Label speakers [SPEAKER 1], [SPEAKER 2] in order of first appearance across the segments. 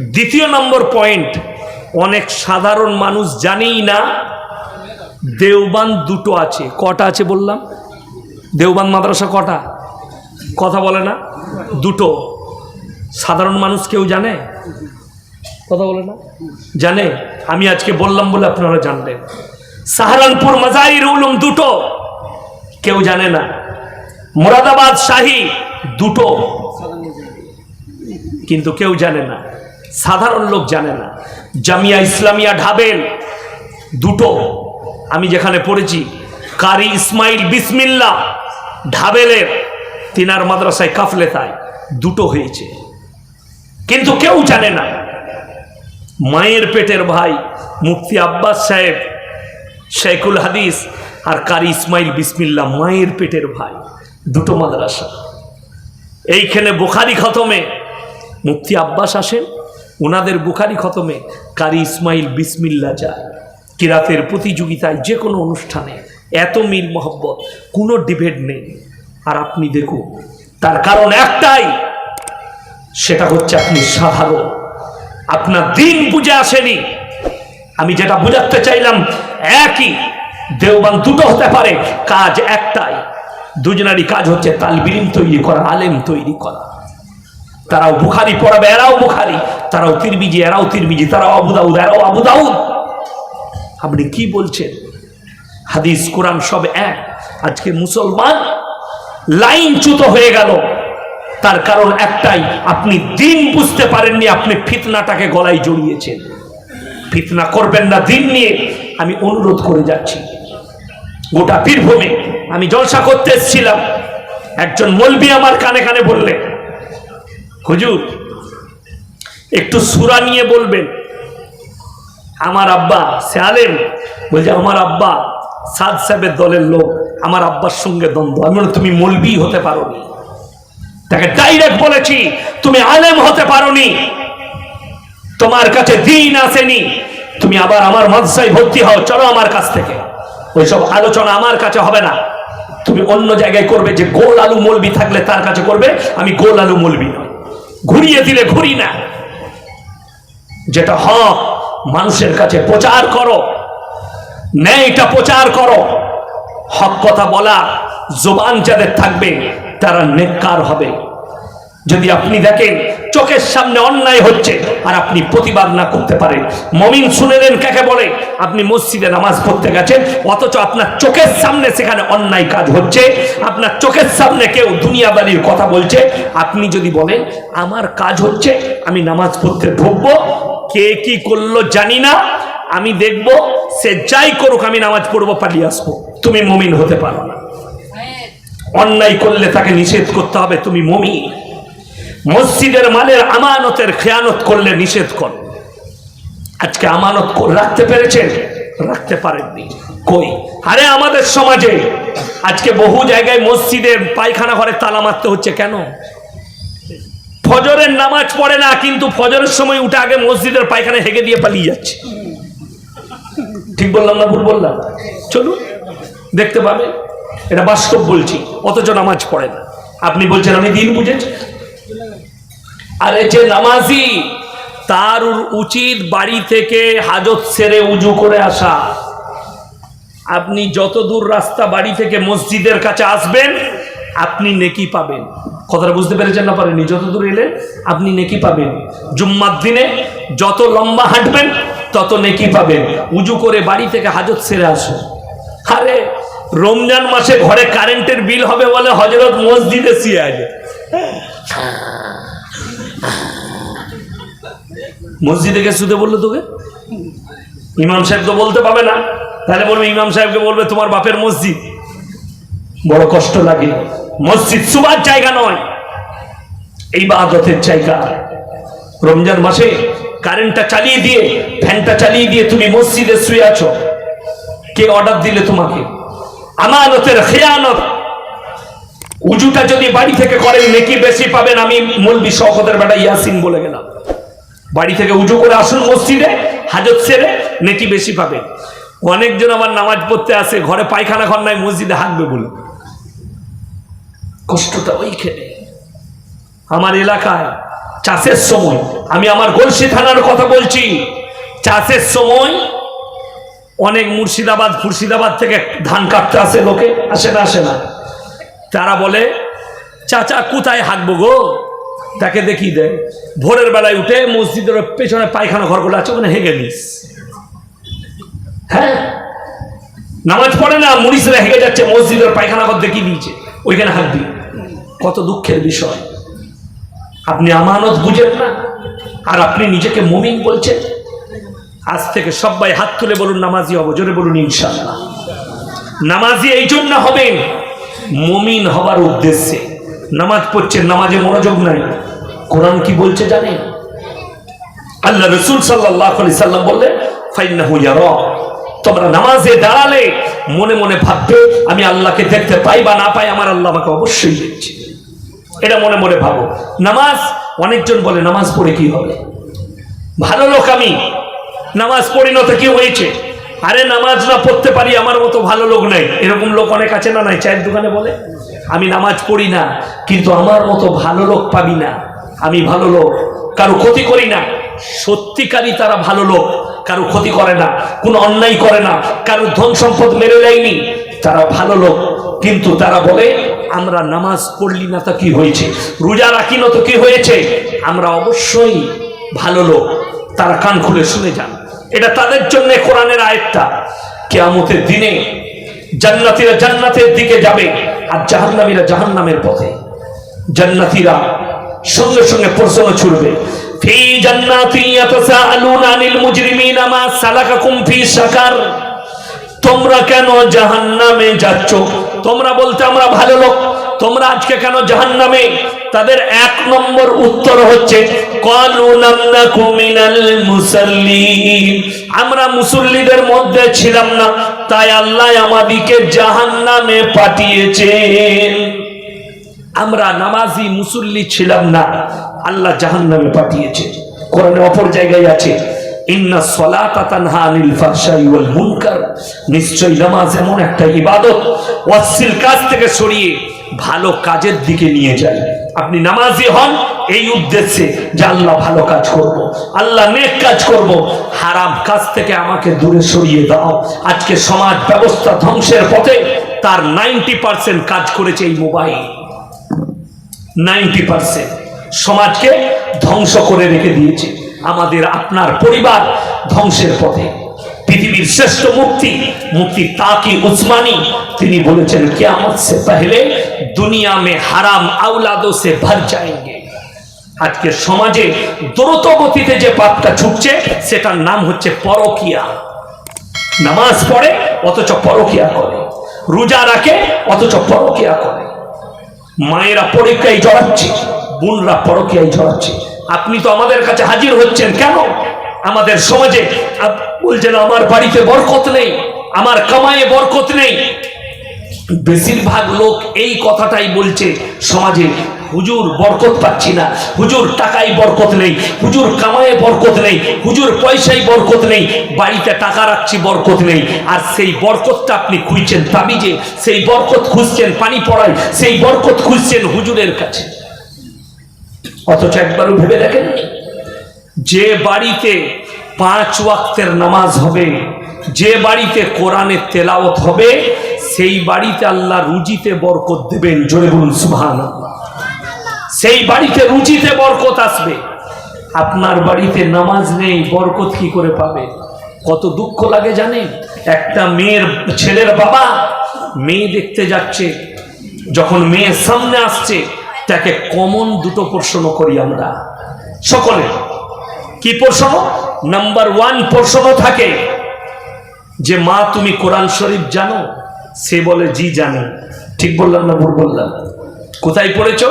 [SPEAKER 1] দ্বিতীয় নম্বর পয়েন্ট, অনেক সাধারণ মানুষ জানেই না দেওবান দুটো আছে। কটা আছে বললাম? দেওবান মাদ্রাসা কটা? কথা বলে না? দুটো। সাধারণ মানুষ কেউ জানে? কথা বলে না? জানে? আমি আজকে বললাম বলে আপনারা জানলেন। সাহারানপুর মাজাইর উলুম দুটো। কেউ জানে না। মোরাদাবাদ শাহী দুটো। কিন্তু কেউ জানে না। সাধারণ লোক জানে না। জামিয়া ইসলামিয়া ঢাবেল দুটো, আমি যেখানে পড়েছি, কারি ইসমাইল বিসমিল্লা ঢাবেলের, তিনার মাদ্রাসায় কাফলেতায় দুটো হয়েছে। কিন্তু কেউ জানে না। মায়ের পেটের ভাই মুফতি আব্বাস সাহেব শেখুল হাদিস আর কারি ইসমাইল বিসমিল্লা মায়ের পেটের ভাই, দুটো মাদ্রাসা। এইখানে বোখারি খতমে মুফতি আব্বাস আসেন ওনাদের বুখারি খতমে কারি ইসমাইল বিসমিল্লা যায়। কিরাতের প্রতিযোগিতায় যে কোনো অনুষ্ঠানে এত মিল মহব্বত, কোনো ডিবেট নেই। আর আপনি দেখুন, তার কারণ একটাই, সেটা হচ্ছে আপনি সাধারণ। আপনার দিন বুঝে আসেনি। আমি যেটা বুঝাতে চাইলাম, একই, দেওবান দুটো হতে পারে, কাজ একটাই। দুজনারই কাজ হচ্ছে তালবিলিম তৈরি করা, আলেম তৈরি করা। তারাও বুখারি পড়াবে, এরাও বুখারি। তারাও তিরবিজি এরাও তিরবিজি তারাও আবু দাউদ, এরাও আবু দাউদ। আপনি কি বলছেন? হাদিস, কোরআন সব এক। আজকে মুসলমান লাইনচ্যুত হয়ে গেল। তার কারণ একটাই, আপনি দিন বুঝতে পারেননি আপনি ফিতনাটাকে গলায় জড়িয়েছেন। ফিতনা করবেন না দিন নিয়ে। আমি অনুরোধ করে যাচ্ছি। গোটা বীরভূমে আমি জলসা করতে এসেছিলাম। একজন মলবি আমার কানে কানে বললে হুজুর, একটু সুরা নিয়ে বলবেন। আমার আব্বা সে আলেম, বলছে, আমার আব্বা সাদ সাহেবের দলের লোক, আমার আব্বার সঙ্গে দ্বন্দ্ব। আমি তুমি মলবি হতে পারোনি। তাকে ডাইরেক্ট বলেছি, তুমি আলেম হতে পারোনি। তোমার কাছে দিন আসেনি। তুমি আবার আমার মাদ্রাসায় ভর্তি হও, চলো আমার কাছ থেকে। ওইসব আলোচনা আমার কাছে হবে না। তুমি অন্য জায়গায় করবে যে গোল আলু মলবি থাকলে তার কাছে করবে, আমি গোল আলু মলবি নয় ঘুরিয়ে দিলে ঘুরি না। যেটা হক, মানুষের কাছে প্রচার করো। ন্যায়টা প্রচার করো। হক কথা বলা, জোবান যাদের থাকবে, তারা নেককার হবে। যদি আপনি দেখেন চোখের সামনে অন্যায় হচ্ছে আর আপনি প্রতিবাদ না করতে পারেন। মমিন শুনে শুনেলেন কাকে বলে? আপনি মসজিদে নামাজ পড়তে গেছেন, অথচ আপনার চোখের সামনে সেখানে অন্যায় কাজ হচ্ছে। আপনার চোখের সামনে কেউ দুনিয়াবাড়ির কথা বলছে। আপনি যদি বলেন, আমার কাজ হচ্ছে, আমি নামাজ পড়তে ঢুকবো, কে কি করল জানি না, আমি দেখব, সে যাই করুক, আমি নামাজ পড়ব, পালিয়ে আসব। তুমি মমিন হতে পারো না। অন্যায় করলে তাকে নিষেধ করতে হবে, তুমি মমিন। মসজিদের মালের আমানতের খেয়ানত করলে নিষেধ কর। আজকে আমানত রাখতে পেরেছেন? রাখতে পারেননি। কই? আরে আমাদের সমাজে আজকে বহু জায়গায় মসজিদে পায়খানা ঘরে তালা মারতে হচ্ছে কেন? ফজরের নামাজ পড়ে না, কিন্তু ফজরের সময় উঠে আগে মসজিদের পায়খানা হেগে দিয়ে পালিয়ে যাচ্ছে। ঠিক বললাম না ভুল বললাম? চলুন, দেখতে পাবে। এটা বাস্তব বলছি, অথচ নামাজ পড়ে না। আপনি বলছেন, আমি দিন বুঝেছি। আরে যে নামাজি তার উচিত বাড়ি থেকে হাজত সেরে উজু করে আসা। আপনি যত দূর রাস্তা বাড়ি থেকে মসজিদের কাছে আসবেন, আপনি নেকি পাবেন। কথাটা বুঝতে পেরেছেন না পারেনি যত দূর এলেন, আপনি নেকি পাবেন। জুম্মার দিনে যত লম্বা হাঁটবেন, তত নেকি পাবেন। উজু করে বাড়ি থেকে হাজত সেরে আসুন। আরে, রমজান মাসে ঘরে কারেন্টের বিল হবে বলে হজরত মসজিদে শুয়ে আছে মসজিদে গিয়ে শুতে বলল তোকে? ইমাম সাহেব তো বলতে পাবে না। তাহলে বলবে, ইমাম সাহেবকে বলবে, তোমার বাপের মসজিদ। বড় কষ্ট লাগে। মসজিদ সুবার জায়গা নয় এই বাদতের জায়গা। রমজান মাসে কারেন্টটা চালিয়ে দিয়ে, ফ্যানটা চালিয়ে দিয়ে তুমি মসজিদে শুয়ে আছো। কে অর্ডার দিলে তোমাকে? আমানতের খেয়ানত। উজুটা যদি বাড়ি থেকে করেন, নেকি বেশি পাবেন। আমি মলবি শওকতের বেটা ইয়াসিন বলে গেলাম। বাড়ি থেকে উজু করে আসুন মসজিদে, হাজত সেরে নেকি বেশি পাবেন। অনেকজন আমার নামাজ পড়তে আসে, ঘরে পায়খানা ঘর নাই, মসজিদে হাঁকবে বলে। কষ্টটা ওইখানে। আমার এলাকায় চাষের সময়, আমি আমার গলসি থানার কথা বলছি, চাষের সময় অনেক মুর্শিদাবাদ ফুর্শিদাবাদ থেকে ধান কাটতে আসে লোকে, আসে না আসে না। তারা বলে, চাচা, কোথায় হাঁকবো গো? তাকে দেখিয়ে দেয়, ভোরের বেলায় উঠে মসজিদের পেছনে পায়খানা ঘরগুলো আছে, ওখানে হেগে নিস। হ্যাঁ নামাজ পড়ে না মুড়িসরা হেগে যাচ্ছে, মসজিদের পায়খানা ঘর দেখিয়ে দিয়েছে, ওইখানে দিয়ে কত দুঃখের বিষয়। আপনি আমানত বুঝেন না, আর আপনি নিজেকে মুমিন বলছেন। আজ থেকে সবাই হাত তুলে বলুন, নামাজি হব। জোরে বলুন ইনশাল্লাহ নামাজি এই জন্য হবেন মুমিন হবার উদ্দেশ্যে। নামাজ পড়ছে, নামাজে মনোযোগ নাই। কোরআন কি বলছে জানেন? আল্লাহ রসুল সাল্লাহ সাল্লাম বললেন তোমরা নামাজে দাঁড়ালে মনে মনে ভাববে, আমি আল্লাহকে দেখতে পাই বা না পাই, আমার আল্লাহ আমাকে অবশ্যই দেখছে। এটা মনে মনে ভাবো। নামাজ, অনেকজন বলে, নামাজ পড়ে কি হবে? ভালো লোক আমি। নামাজ পড়ি না তো কি হয়েছে? আরে নামাজ না পড়তে পারি, আমার মতো ভালো লোক নাই। এরকম লোক অনেক আছে না নাই? চায়ের দোকানে বলে, আমি নামাজ পড়ি না, কিন্তু আমার মতো ভালো লোক পাবি না। আমি ভালো লোক, কারও ক্ষতি করি না। সত্যিকারই তারা ভালো লোক, কারও ক্ষতি করে না, কোনো অন্যায় করে না, কারও ধন সম্পদ মেরে দেয়নি। তারা ভালো লোক, কিন্তু তারা বলে, আমরা নামাজ পড়লি না তো কি হয়েছে? রোজা রাখি না তো কি হয়েছে? আমরা অবশ্যই ভালো লোক। তারা কান খুলে শুনে যান। এটা তাদের জন্য কোরআনের আয়টা কেয়ামতের দিনে জান্নাতীরা জান্নাতের দিকে যাবে আর জাহান্নামীরা জাহান্নামের পথে। জান্নাতীরা সঙ্গে সঙ্গে প্রশ্ন ছুড়বে তোমরা কেন জাহান্নামে যাচ্ছ? তোমরা বলতে আমরা ভালো লোক। তোমরা আজকে কেন জাহান্নামে? তাদের এক নম্বর উত্তর হচ্ছে আমরা মুসল্লিদের মধ্যে ছিলাম না, তাই আল্লাহ আমাদিকে জাহান্নামে পাঠিয়েছেন। আমরা নামাজি মুসল্লি ছিলাম না, আল্লাহ জাহান্নামে পাঠিয়েছে। কোরআনে অপর জায়গায় আছে, ইন্না আনিল নিশ্চয়ই নামাজ এমন একটা ইবাদত অশ্লীল কাজ থেকে সরিয়ে ভালো কাজের দিকে নিয়ে যায়। আপনি নামাজি হন এই উদ্দেশ্যে যে আল্লাহ ভালো কাজ করব। আল্লাহ নেক কাজ করব। হারাম কাজ থেকে আমাকে দূরে সরিয়ে দাও। আজকে সমাজ ব্যবস্থা ধ্বংসের পথে তার নাইনটি পার্সেন্ট কাজ করেছে এই মোবাইল। Ninety percent. সমাজকে ধ্বংস করে রেখে দিয়েছে। আমাদের আপনার পরিবার ধ্বংসের পথে। পৃথিবীর শ্রেষ্ঠ মুক্তি মুক্তি তাকি উসমানী। তিনি বলেছেন, কেয়ামত সে পহলে দুনিয়া মে হারাম আউলাদো সে ভর যাएंगे আজকে সমাজে দ্রুত গতিতে যে পাপটা ছুটছে, সেটার নাম হচ্ছে পরকিয়া। নামাজ পড়ে, অথচ পরকিয়া করে। রোজা রাখে, অথচ পরকিয়া করে। মায়েরা পরীক্ষায় জড়াচ্ছে, বোনরা পরকীয়ায় জড়াচ্ছে। আপনি তো আমাদের কাছে হাজির হচ্ছেন কেন? আমাদের সমাজে বলছেন আমার বাড়িতে বরকত নেই, আমার কামায়ে বরকত নেই। বেশিরভাগ লোক এই কথাটাই বলছে, সমাজে হুজুর বরকত পাচ্ছি না, হুজুর টাকায় বরকত নেই, হুজুর কামায়ে বরকত নেই, হুজুর পয়সায় বরকত নেই, বাড়িতে টাকা রাখছি, বরকত নেই। আর সেই বরকতটা আপনি খুঁজছেন তাবিজে, সেই বরকত খুঁজছেন পানি পড়ায়, সেই বরকত খুঁজছেন হুজুরের কাছে। অথচ একবারও ভেবে দেখেননি? যে বাড়িতে পাঁচ ওয়াক্তের নামাজ হবে, যে বাড়িতে কোরআনের তেলাওত হবে, সেই বাড়িতে আল্লাহ রুজিতে বরকত দেবেন। জোরে বলুন সুবহান সেই বাড়িতে রুজিতে বরকত আসবে। আপনার বাড়িতে নামাজ নেই, বরকত কি করে পাবে? কত দুঃখ লাগে জানেন? একটা মেয়ের ছেলের বাবা মেয়ে দেখতে যাচ্ছে, যখন মেয়ের সামনে আসছে, তাকে কমন দুটো প্রশ্ন করি আমরা। সকলে কি প্রশ্ন? নাম্বার ওয়ান প্রশ্ন থাকে, যে মা, তুমি কোরআন শরীফ জানো? সে বলে, জি জানি। ঠিক বললাম না ভুল বললাম? কোথায় পড়েছ?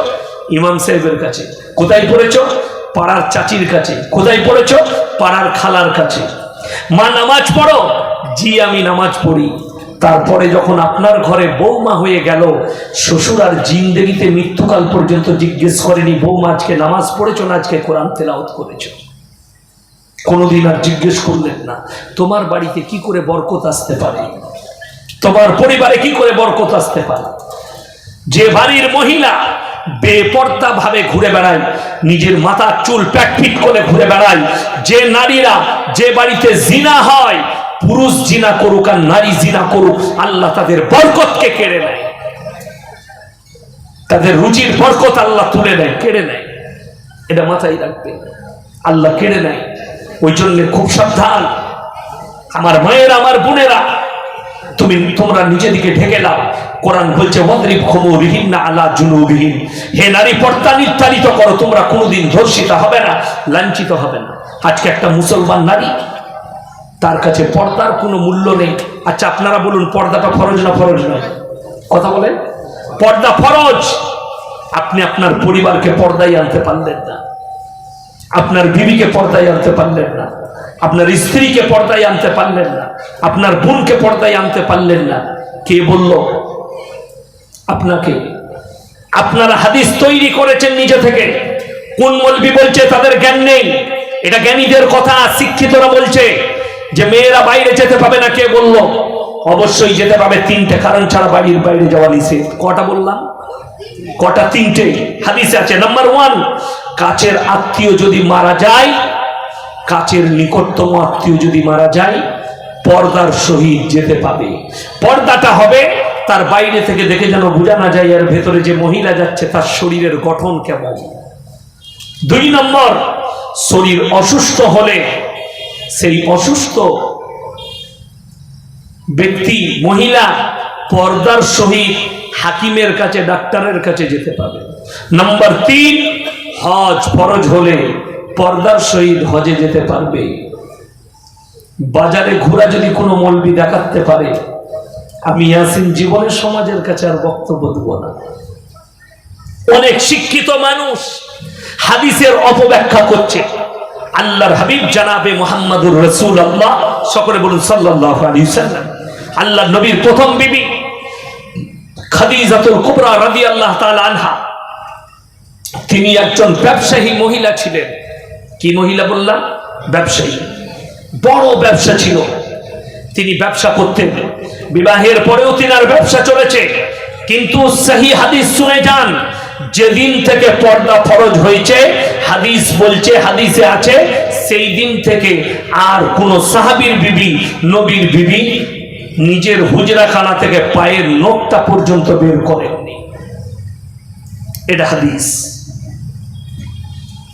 [SPEAKER 1] ইমাম সাহেবের কাছে। কোথায় পড়েছ? পাড়ার চাচির কাছে। কোথায় পড়েছ? পাড়ার খালার কাছে। মা, নামাজ পড়ো? জি, আমি নামাজ পড়ি। তারপরে যখন আপনার ঘরে বৌমা হয়ে গেল, শ্বশুর আর জিন্দেগিতে মৃত্যুকাল পর্যন্ত জিজ্ঞেস করেনি, বৌমা, আজকে নামাজ পড়েছো না? আজকে কোরআন তেলাওত করেছ? কোনোদিন আর জিজ্ঞেস করলেন না, তোমার বাড়িতে কি করে বরকত আসতে পারে? তোমার পরিবারে কি করে বরকত আসতে পারে? যে বাড়ির মহিলা বেপর্দা ভাবে ঘুরে বেড়ায়, নিজের মাথার চুল প্যাটপিট করে ঘুরে বেড়ায়, যে নারীরা যে বাড়িতে জিনা হয়, পুরুষ জিনা করুক আর নারী জিনা করুক, আল্লাহ তাদের বরকতকে কেড়ে নেয়। তাদের রুচির বরকত আল্লাহ তুলে নেয়, কেড়ে নেয়। এটা মাথায় রাখবে আল্লাহ কেড়ে নেয়। ওই জন্য খুব সাবধান। আমার মায়ের, আমার বোনেরা, তুমি, তোমরা নিজেদিকে ঢেকে নাও কোরআন বলছে, ওয়াদরিব খুমুরিহিন না আলা জুনুবিহিন হে নারী, পর্দা নির্ধারিত করো, তোমরা কোনোদিন ধর্ষিত হবে না, লাঞ্ছিত হবে না। আজকে একটা মুসলমান নারী, তার কাছে পর্দার কোনো মূল্য নেই। আচ্ছা আপনারা বলুন, পর্দাটা ফরজ না ফরজ নয়? কথা বলেন। পর্দা ফরজ। আপনি আপনার পরিবারকে পর্দায় আনতে পারলেন না। আপনার বিবিকে পর্দায় আনতে পারলেন না। আপনার স্ত্রীকে পর্দায় আনতে পারলেন না। আপনার বোনকে পর্দায় আনতে পারলেন না। কে বলল, আপনাকে, আপনারা হাদিস তৈরি করেছেন নিজে থেকে। কোন মলবি বলছে, তাদের জ্ঞান নেই। এটা জ্ঞানীদের কথা, শিক্ষিতরা বলছে। যে মেয়েরা বাইরে যেতে পাবে না, কে বলল? অবশ্যই যেতে পাবে তিনটে, কারণ ছাড়া বাড়ির বাইরে যাওয়া নিষেধ। কটা বললাম? কটা তিনটে? হাদিসে আছে নাম্বার ওয়ান কাছের আত্মীয় যদি মারা যায়, কাছের নিকটতম আত্মীয় যদি মারা যায়, পর্দার সহিত যেতে পাবে। পর্দাটা হবে তার বাইরে থেকে দেখে যেন বোঝা না যায় আর ভেতরে যে মহিলা যাচ্ছে, তার শরীরের গঠন কেমন। দুই নম্বর, শরীর অসুস্থ হলে সেই অসুস্থ ব্যক্তি, মহিলা, পর্দার সহিত হাকিমের কাছে, ডাক্তারের কাছে যেতে পাবে নাম্বার তিন, হজ ফরজ হলে পর্দার সহিত হজে যেতে পারবে। বাজারে ঘোরা যদি কোনো মলবি দেখাতে পারে, আমি ইয়াসিন জীবনের সমাজের কাছে আর বক্তব্য দেব না। অনেক শিক্ষিত মানুষ হাদিসের অপব্যাখ্যা করছে। আল্লাহর হাবিব জানাবে মোহাম্মদুর রসুল আল্লাহ সকলে বলুন সাল্লাহ আল্লাহ নবীর প্রথম বিবি খাদিজাতুল কুবরা আল্লাহ আনহা। তিনি একজন ব্যবসায়ী মহিলা ছিলেন। কি মহিলা বললাম? ব্যবসায়ী। বড় ব্যবসা ছিল। তিনি ব্যবসা করতেন। বিবাহের পরেও তিনার ব্যবসা চলেছে। কিন্তু সেই হাদিস শুনে যান, যেদিন থেকে পর্দা ফরজ হয়েছে, হাদিস বলছে, হাদিসে আছে, সেই দিন থেকে আর কোন সাহাবীর বিবি, নবীর বিবি নিজের হুজরাখানা থেকে পায়ের নখটা পর্যন্ত বের করেননি। এটা হাদিস।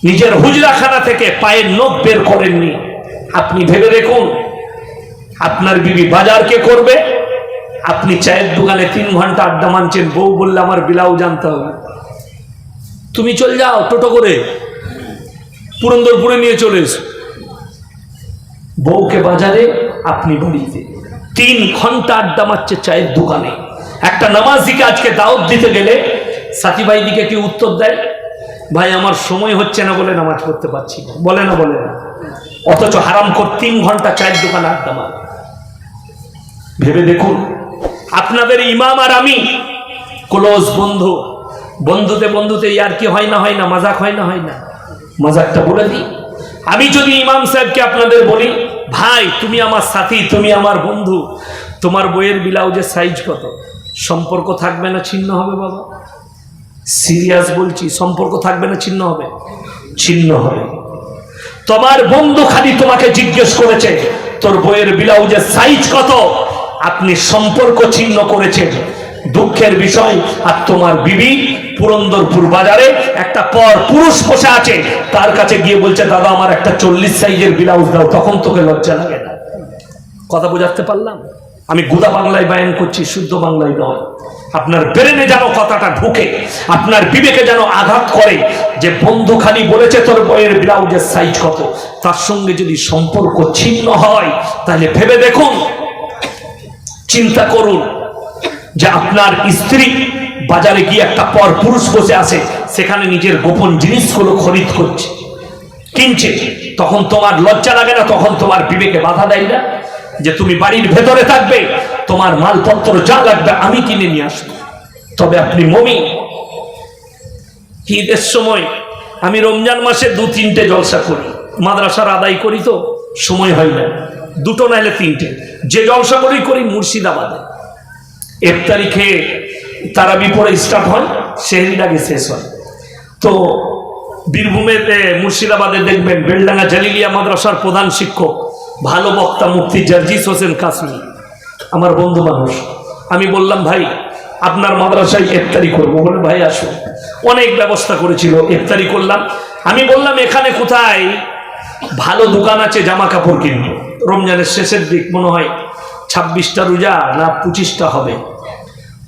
[SPEAKER 1] নিজের হুজরাখানা থেকে পায়ের নখ বের করেননি। আপনি ভেবে দেখুন, আপনার বিবি বাজার কে করবে? আপনি চায়ের দোকানে তিন ঘণ্টা আড্ডা মানছেন, বউ বললে আমার বিলাও জানতে হবে। তুমি চলে যাও, টোটো করে। পুরন্দরপুরে নিয়ে চলে এসো। বউকে বাজারে, আপনি বাড়িতে। তিন ঘণ্টা আড্ডা মারছে চায়ের দোকানে। একটা নামাজিকে আজকে দাওয়াত দিতে গেলে সাথী ভাই দিকে কি উত্তর দেয়? ভাই, আমার সময় হচ্ছে না বলে নামাজ পড়তে পারছি না। বলে না বলে না। অথচ হারাম কর তিন ঘণ্টা চায়ের দোকানে আড্ডা মার। ভেবে দেখুন, আপনাদের ইমাম আর আমি ক্লোজ বন্ধু। বন্ধুতে বন্ধুতে ইয়ার কি হয় না হয় না, মাজাক হয় না হয় না। মাজাকটা বলে দিই। আমি যদি ইমাম সাহেবকে আপনাদের বলি ভাই, তুমি আমার সাথী, তুমি আমার বন্ধু। তোমার বইয়ের ব্লাউজের সাইজ কত? সম্পর্ক থাকবে না, ছিন্ন হবে বাবা। সিরিয়াস বলছি, সম্পর্ক থাকবে না, ছিন্ন হবে। ছিন্ন হবে। তোমার বন্ধু খালি তোমাকে জিজ্ঞেস করেছে, তোর বইয়ের ব্লাউজের সাইজ কত? আপনি সম্পর্ক ছিন্ন করেছেন। দুঃখের বিষয়, আর তোমার বিবি পুরন্দরপুর বাজারে একটা পর পুরুষ বসে আছে। তার কাছে গিয়ে বলছে, দাদা, আমার একটা চল্লিশ সাইজের ব্লাউজ দাও, তখন তোকে লজ্জা লাগে না। কথা বোঝাতে পারলাম? আমি গুদা বাংলায় বায়ান করছি, শুদ্ধ বাংলায় নয়। আপনার ব্রেনে যেন কথাটা ঢুকে, আপনার বিবেকে যেন আঘাত করে যে বন্ধু খালি বলেছে তোর বইয়ের ব্লাউজের সাইজ কত, তার সঙ্গে যদি সম্পর্ক ছিন্ন হয়, তাহলে ভেবে দেখুন, চিন্তা করুন যে আপনার স্ত্রী বাজারে গিয়ে একটা পর পুরুষ বসে আছে, সেখানে নিজের গোপন জিনিসগুলো খরিদ করছে, কিনছে। তখন তোমার লজ্জা লাগে না, তখন তোমার বিবেকে বাধা দেয় না যে তুমি বাড়ির ভেতরে থাকবে, তোমার মালপত্র যা লাগবে আমি কিনে নিয়ে আসব। তবে আপনি মমি, ঈদের সময় আমি রমজান মাসে দু তিনটে জলসা করি, মাদ্রাসার আদায় করি তো, সময় হয় না, দুটো নাইলে তিনটে। যে জলসা করি করি মুর্শিদাবাদে। এক তারিখে তারাবি পরে স্টার্ট হয় শেহরির আগে শেষ হয়। তো বীরভূমের মুর্শিদাবাদে দেখবেন, বেলডাঙ্গা জালিলিয়া মাদ্রাসার প্রধান শিক্ষক, ভালো বক্তা মুফতি জার্জিস হোসেন কাসমি, আমার বন্ধু মানুষ। আমি বললাম, ভাই, আপনার মাদ্রাসায় ইফতারি করব। বলে, ভাই আসো অনেক ব্যবস্থা করেছিল ইফতারি করলাম। আমি বললাম, এখানে কোথায়? ভালো দোকান আছে জামা কাপড় কিনবো। রমজানের শেষের দিক মনে হয়, ছাব্বিশটা রোজা না পঁচিশটা হবে?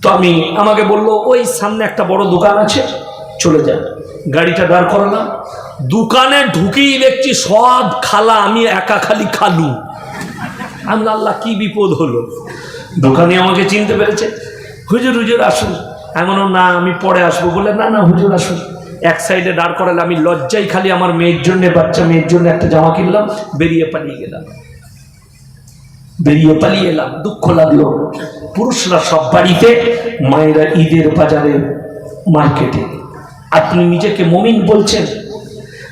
[SPEAKER 1] তো আমি, আমাকে বলল, ওই সামনে একটা বড় দোকান আছে, চলে যান গাড়িটা দাঁড় করালাম দোকানে ঢুকেই দেখছি সব খালা, আমি একা খালি খালু। আমি আল্লাহ, কি বিপদ হলো? দোকানে আমাকে চিনতে পেরেছে। হুজুর হুজুর, আসুন। এমন না, আমি পরে আসব। বলে না না, হুজুর, আসুন। এক সাইডে দাঁড় করালে আমি লজ্জাই খালি আমার মেয়ের জন্য, বাচ্চা মেয়ের জন্য একটা জামা কিনলাম, বেরিয়ে পালিয়ে গেলাম। বেরিয়ে পালিয়ে এলাম, দুঃখ লাগল। পুরুষরা সব বাড়িতে, মায়েরা ঈদের বাজারে, মার্কেটে। আপনি নিজেকে মমিন বলছেন।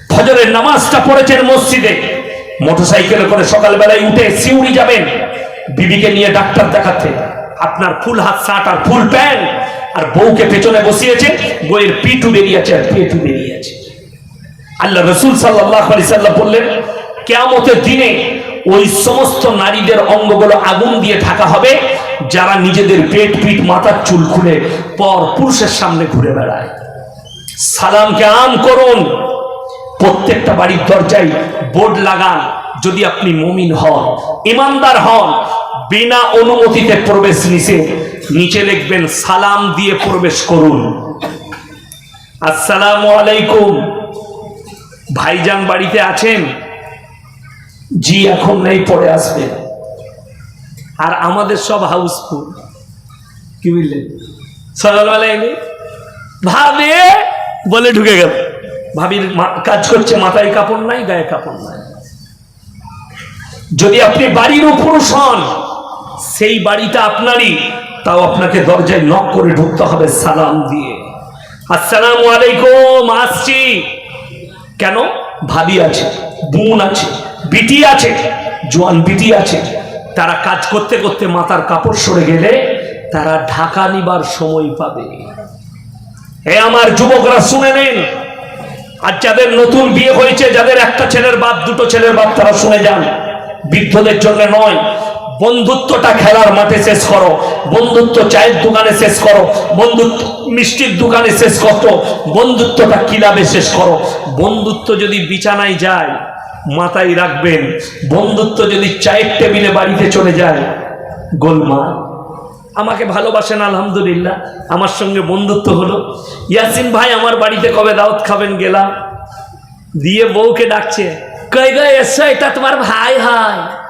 [SPEAKER 1] ফজরের নামাজটা পড়েছেন মসজিদে। মোটরসাইকেলে করে সকালবেলায় উঠে সিউড়ি যাবেন। বিবিকে নিয়ে ডাক্তার দেখাতে। আপনার ফুল হাত, শার্ট আর ফুল প্যান্ট। আর বউকে পেছনে বসিয়েছে বইয়ের পিটু বেরিয়েছে আর পেটু বেরিয়েছে। আল্লাহ রসুল সাল্লাহ আলি সাল্লাম বললেন, কেয়ামতের দিনে ওই সমস্ত নারীদের অঙ্গগুলো আগুন দিয়ে ঢাকা হবে, যারা নিজেদের পেট, পিঠ মাথার চুল খুলে পর পুরুষের সামনে ঘুরে বেড়ায়। সালামকে আম করুন। প্রত্যেকটা বাড়ির দরজায় বোর্ড লাগান, যদি আপনি মমিন হন, ইমানদার হন, বিনা অনুমতিতে প্রবেশ নিষে নিচে লিখবেন, সালাম দিয়ে প্রবেশ করুন। আসসালামু আলাইকুম। ভাইজান বাড়িতে আছেন? জি এখন নেই পরে আসবে। আর আমাদের সব হাউসফুল। কি বুঝলেন সকালবেলায় নেই ভাবে বলে ঢুকে গেল। ভাবির কাজ করছে মাথায় কাপড় নাই গায়ে কাপড় নাই। যদি আপনি বাড়ির পুরুষ হন সেই বাড়িটা আপনারই তাও আপনাকে দরজায় নক করে ঢুকতে হবে সালাম দিয়ে। আসসালামু আলাইকুম আসছি। কেন? ভাবি আছে, বোন আছে, বিটি আছে, জোয়ান বিটি আছে। তারা কাজ করতে করতে মাথার কাপড় সরে গেলে তারা ঢাকা নিবার সময় পাবে। এ আমার যুবকরা, শুনে নেন। আর যাদের নতুন বিয়ে হয়েছে, যাদের একটা ছেলের বাপ, দুটো ছেলের বাপ, তারা শুনে যান। বৃদ্ধদের জন্য নয় বন্ধুত্বটা খেলার মাঠে শেষ করো। বন্ধুত্ব চায়ের দোকানে শেষ করো। বন্ধুত্ব মিষ্টির দোকানে শেষ করো। বন্ধুত্বটা কিলাবে শেষ করো। বন্ধুত্ব যদি বিছানায় যায়, মাথায় রাখবেন। বন্ধুত্ব যদি চায়ের টেবিলে বাড়িতে চলে যায় গোলমাল আমাকে ভালোবাসেন আলহামদুলিল্লাহ। আমার সঙ্গে বন্ধুত্ব হলো। ইয়াসিন ভাই, আমার বাড়িতে কবে দাওয়াত খাবেন গেলাম। দিয়ে বউকে ডাকছে, কই গো, এসো, এটা তোমার ভাই হয়।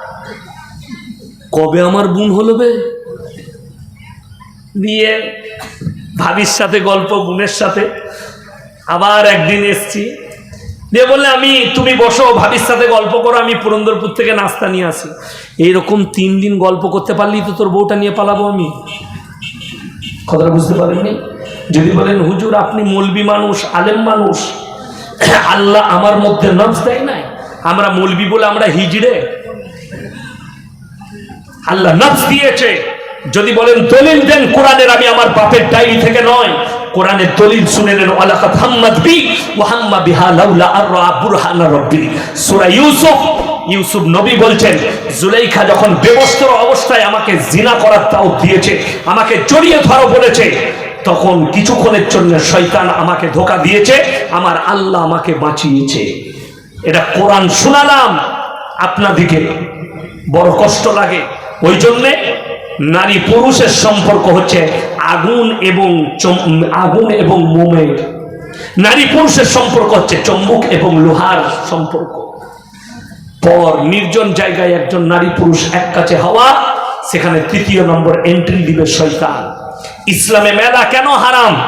[SPEAKER 1] কবে আমার বোন হলো বে? দিয়ে ভাবির সাথে, গল্প বোনের সাথে। আবার একদিন এসছি। দিয়ে বললে, আমি, তুমি বসো, ভাবির সাথে গল্প করো, আমি পুরন্দরপুর থেকে নাস্তা নিয়ে আসি। এইরকম তিন দিন গল্প করতে পারলেই তো তোর বউটা নিয়ে পালাবো আমি? কথাটা বুঝতে পারেননি? যদি বলেন, হুজুর, আপনি মলবি মানুষ, আলেম মানুষ, আল্লাহ আমার মধ্যে নজ দেয় নাই। আমরা মলবি বলে আমরা হিজড়ে। আল্লাহ নফস দিয়েছে। যদি বলেন দলিল দেন কোরআনের, আমি আমার বাপের ডায়েরি থেকে নয়। কোরআনের দলিল শুনে নেন ওয়ালাকাত হাম্মাদ বি, ওয়া হাম্মা বিহা লাউলা আররা বুরহানা রাব্বি। সূরা ইউসুফ ইউসুফ নবী বলছেন, জুলাইখা যখন বেবস্ত্র অবস্থায় আমাকে জিনা করার তাও দিয়েছে, আমাকে জড়িয়ে ধরো বলেছে, তখন কিছুক্ষণের জন্য শয়তান আমাকে ধোকা দিয়েছে, আমার আল্লাহ আমাকে বাঁচিয়েছে। এটা কোরআন শোনালাম, আপনাদিকে বড় কষ্ট লাগে। ওই জন্যে নারী পুরুষের সম্পর্ক হচ্ছে আগুন এবং আগুন এবং মোমের। নারী পুরুষের সম্পর্ক হচ্ছে চম্বুক এবং লোহার সম্পর্ক। পর নির্জন জায়গায় একজন নারী পুরুষ এক কাছে হওয়া, সেখানে তৃতীয় নম্বর এন্ট্রি দিবে শয়তান। ইসলামে মেলা কেন হারাম?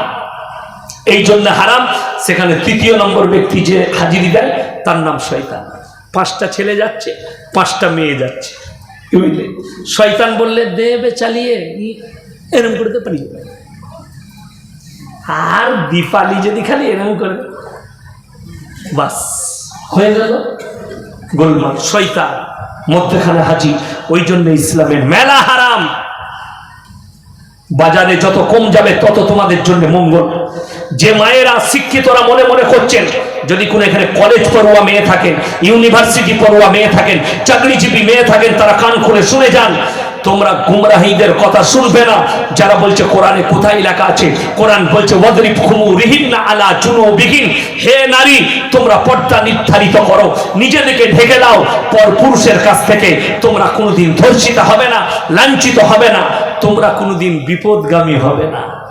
[SPEAKER 1] এই জন্য হারাম। সেখানে তৃতীয় নম্বর ব্যক্তি যে হাজিরি দেয়, তার নাম শয়তান। পাঁচটা ছেলে যাচ্ছে, পাঁচটা মেয়ে যাচ্ছে। বুঝলে শয়তান বললে দেবে চালিয়ে। এরম করতে পারি আর দীপালি যদি খালি এরম করে, বাস, হয়ে গেল গোলমাল। শয়তান মধ্যখানে হাজি ওই জন্য ইসলামে মেলা হারাম। বাজারে যত কম যাবে, তত তোমাদের জন্য মঙ্গল। যে মায়েরা শিক্ষিতরা মনে মনে করছেন যদি কোনো এখানে কলেজ পড়ুয়া মেয়ে থাকেন ইউনিভার্সিটি পড়ুয়া মেয়ে থাকেন, চাকরিজীবী মেয়ে থাকেন, তারা কান খুলে শুনে যান। তোমরা গুমরাহীদের কথা শুনবে না। যারা বলছে, কোরআনে কোথায় লেখা আছে? কোরআন বলছে রিহিন্না আলা চুনু বিহীন হে নারী, তোমরা পর্দা নির্ধারিত করো। নিজেদেরকে ঢেকে দাও। পর পুরুষের কাছ থেকে তোমরা কোনোদিন ধর্ষিত হবে না, লাঞ্ছিত হবে না। তোমরা কোনোদিন বিপদগামী হবে না।